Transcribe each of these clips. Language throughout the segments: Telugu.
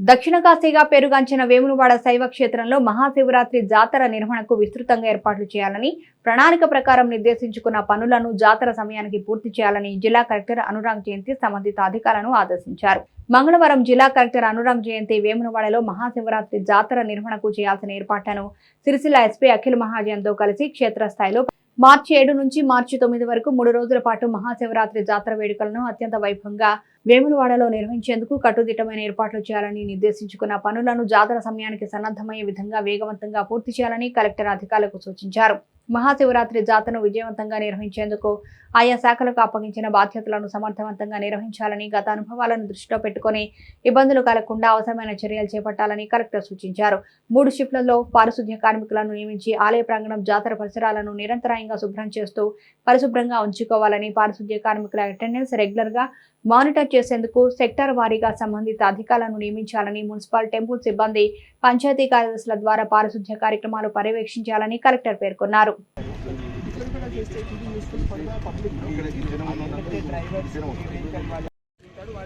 దక్షిణ కాశీగా పేరుగాంచిన వేములవాడ శైవ క్షేత్రంలో మహాశివరాత్రి జాతర నిర్వహణకు విస్తృతంగా ఏర్పాట్లు చేయాలని ప్రణాళిక ప్రకారం నిర్దేశించుకున్న పనులను జాతర సమయానికి పూర్తి చేయాలని జిల్లా కలెక్టర్ అనురాగ్ జయంతి సంబంధిత అధికారులను ఆదేశించారు. మంగళవారం జిల్లా కలెక్టర్ అనురాగ్ జయంతి వేములవాడలో మహాశివరాత్రి జాతర నిర్వహణకు చేయాల్సిన ఏర్పాట్లను సిరిసిల్ల ఎస్పీ అఖిల్ మహాజన్తో కలిసి క్షేత్రస్థాయిలో మార్చి ఏడు నుంచి మార్చి తొమ్మిది వరకు మూడు రోజుల పాటు మహాశివరాత్రి జాతర వేడుకలను అత్యంత వైభవంగా వేములవాడలో నిర్వహించేందుకు కట్టుదిట్టమైన ఏర్పాట్లు చేయాలని నిర్దేశించుకున్న పనులను జాతర సమయానికి సన్నద్ధమయ్యే విధంగా వేగవంతంగా పూర్తి చేయాలని కలెక్టర్ అధికారులకు సూచించారు. మహాశివరాత్రి జాతరను విజయవంతంగా నిర్వహించేందుకు ఆయా శాఖలకు అప్పగించిన బాధ్యతలను సమర్థవంతంగా నిర్వహించాలని గత అనుభవాలను దృష్టిలో పెట్టుకుని ఇబ్బందులు కలగకుండా అవసరమైన చర్యలు చేపట్టాలని కలెక్టర్ సూచించారు. మూడు షిఫ్ట్లలో పారిశుద్ధ్య కార్మికులను నియమించి ఆలయ ప్రాంగణం జాతర పరిసరాలను నిరంతరాయంగా శుభ్రం చేస్తూ పరిశుభ్రంగా ఉంచుకోవాలని పారిశుద్ధ్య కార్మికుల అటెండెన్స్ రెగ్యులర్గా మానిటర్ చేసేందుకు సెక్టార్ వారీగా సంబంధిత అధికారులను నియమించాలని మున్సిపల్ టెంపుల్ సిబ్బంది పంచాయతీ కార్యదర్శుల ద్వారా పారిశుద్ధ్య కార్యక్రమాలు పర్యవేక్షించాలని కలెక్టర్ పేర్కొన్నారు. ఉంటాడు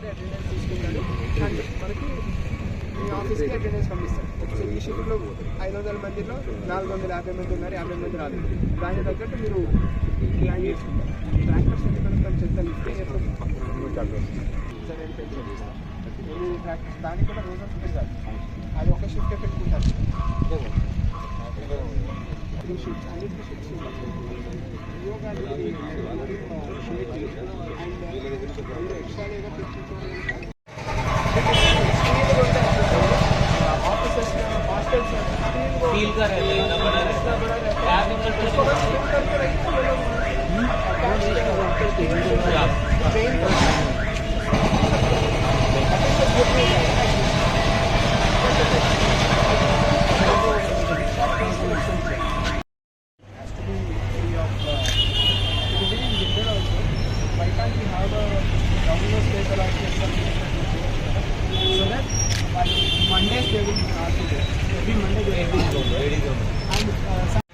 అటెండెన్స్ తీసుకుంటాడు అండ్ మనకి ఆఫీస్కి అటెండెన్స్ పంపిస్తారు సో ఈ షిఫ్ట్లో ఐదు వందల మందిలో నాలుగు వందల యాభై మంది ఉన్నారు యాభై మంది రాలేదు దానికి తగ్గట్టు మీరు ప్లాన్ చేసుకుంటారు ట్రాక్టర్స్ ఎక్కడ కొంచెం చెత్త లిఫ్ట్ చేస్తాం ట్రాక్టర్స్ దానికి కూడా రోజు ఉంటుంది అది ఒక షిఫ్ట్ పెట్టుకుంటారు three yoga and extra teaching feel का रहता है इतना बड़ा रहता है कैब निकल कर train we have a domino's place allotment so that by Mondays they will uh, do this. every Monday they will do this. and uh, some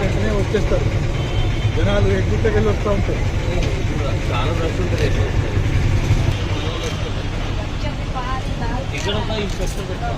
వెంటనే వచ్చేస్తారు జనాలు ఎగ్జిట్కి వస్తూ ఉంటాయి చాలా రష్ ఉంటుంది ఇక్కడ ఈ పెట్టాం